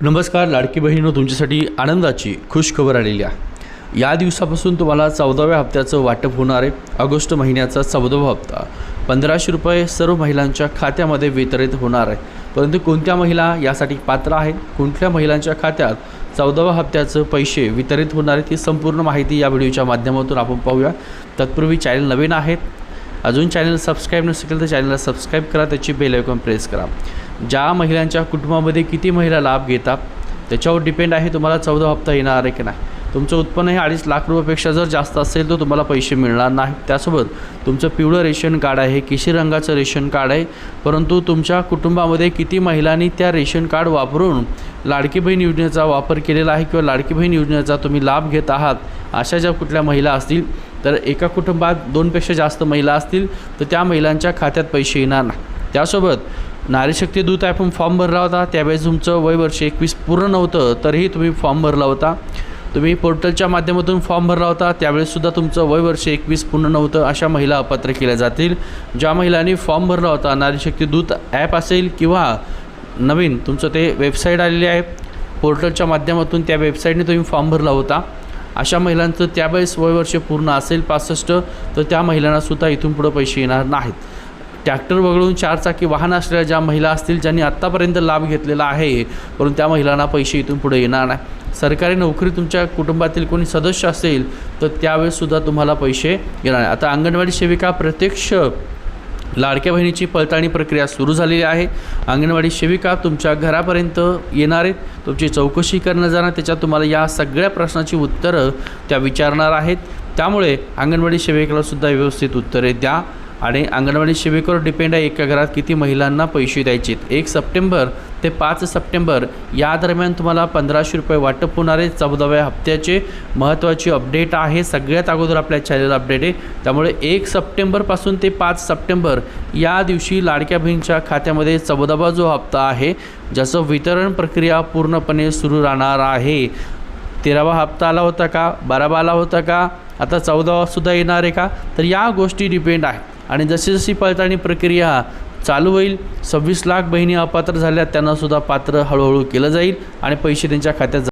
नमस्कार लाडकी बहिणीनो तुमच्यासाठी आनंदाची खुश खबर आलेली आहे. या दिवसापासून तुम्हाला चौदाव्या हप्त्याचं वाटप होणार आहे. ऑगस्ट महिन्याचा चौदावा हप्ता. पंधराशे रुपये सर्व महिलांच्या खात्यामध्ये वितरित होणार आहे. परंतु कोणत्या महिला यासाठी पात्र आहेत? कोणत्या महिलांच्या खात्यात चौदाव्या हप्त्याचं पैसे वितरित होणार आहेत? ही संपूर्ण माहिती या व्हिडिओच्या माध्यमातून आपण पाहूया. तत्पूर्वी चॅनल नवीन आहेत? अजून चॅनल सबस्क्राईब नसेल तर चॅनलला सबस्क्राईब करा. त्याची बेल आयकॉन प्रेस करा. ज्या महिलांच्या कुटुंबामध्ये किती महिला लाभ घेतात त्याच्यावर डिपेंड आहे तुम्हाला चौदा हप्ता येणार आहे की नाही. तुमचं उत्पन्न हे अडीच लाख रुपयापेक्षा जर जास्त असेल तर तुम्हाला पैसे मिळणार नाही त्यासोबत तुमचं पिवळं रेशन कार्ड आहे किशी रंगाचं रेशन कार्ड आहे परंतु तुमच्या कुटुंबामध्ये किती महिलांनी त्या रेशन कार्ड वापरून लाडकी बहीण योजनेचा वापर केलेला आहे किंवा लाडकी बहीण योजनेचा तुम्ही लाभ घेत आहात अशा ज्या कुठल्या महिला असतील तर एका कुटुंबात दोनपेक्षा जास्त महिला असतील तर त्या महिलांच्या खात्यात पैसे येणार नाही. त्यासोबत नारीशक्ती दूत आपण फॉर्म भरला होता. त्यावेळेस तुमचं वय वर्ष एकवीस पूर्ण नव्हतं तरीही तुम्ही फॉर्म भरला होता. तुम्ही पोर्टलच्या माध्यमातून फॉर्म भरला होता. त्यावेळेससुद्धा तुमचं वय वर्ष एकवीस पूर्ण नव्हतं अशा महिला अपात्र केल्या जातील. ज्या महिलांनी फॉर्म भरला होता नारीशक्ती दूत ॲप असेल किंवा नवीन तुमचं ते वेबसाईट आलेली आहे. पोर्टलच्या माध्यमातून त्या वेबसाईटने तुम्ही फॉर्म भरला होता. अशा महिलांचं त्यावेळेस वय वर्ष पूर्ण असेल पासष्ट तर त्या महिलांनासुद्धा इथून पुढं पैसे येणार नाहीत. ट्रॅक्टर वगळून चारचाकी वाहन असलेल्या ज्या महिला असतील ज्यांनी आत्तापर्यंत लाभ घेतलेला आहे परंतु त्या महिलांना पैसे इथून पुढे येणार नाही. सरकारी नोकरी तुमच्या कुटुंबातील कोणी सदस्य असेल तर त्यावेळेससुद्धा तुम्हाला पैसे येणार नाही. आता अंगणवाडी सेविका प्रत्यक्ष लाडक्या बहिणीची पडताळणी प्रक्रिया सुरू झालेली आहे. अंगणवाडी सेविका तुमच्या घरापर्यंत येणार आहेत. तुमची चौकशी करणं जाणार त्याच्यात तुम्हाला या सगळ्या प्रश्नाची उत्तरं त्या विचारणार आहेत. त्यामुळे अंगणवाडी सेविकेला सुद्धा व्यवस्थित उत्तरे द्या. आणि अंगणवाडी सेविकेवर डिपेंड आहे एका घरात किती महिलांना पैसे द्यायचे. एक सप्टेंबर ते पाच सप्टेंबर या दरम्यान तुम्हाला पंधराशे रुपये वाटप होणारे चौदाव्या हप्त्याचे महत्त्वाची अपडेट आहे. सगळ्यात अगोदर आपल्या चॅनल अपडेट आहे. त्यामुळे एक सप्टेंबरपासून ते पाच सप्टेंबर या दिवशी लाडक्या बहिणीच्या खात्यामध्ये चौदावा जो हप्ता आहे ज्याचं वितरण प्रक्रिया पूर्णपणे सुरू राहणार आहे. तेरावा हप्ता आला होता का? बारावा आला होता का? आता चौदावासुद्धा येणार आहे का? तर या गोष्टी डिपेंड आहे आणि जशी जशी पडताळणी प्रक्रिया चालू होईल सव्वीस लाख बहिणी अपात्र झाल्या त्यांनासुद्धा पात्र हळूहळू केलं जाईल आणि पैसे त्यांच्या खात्यात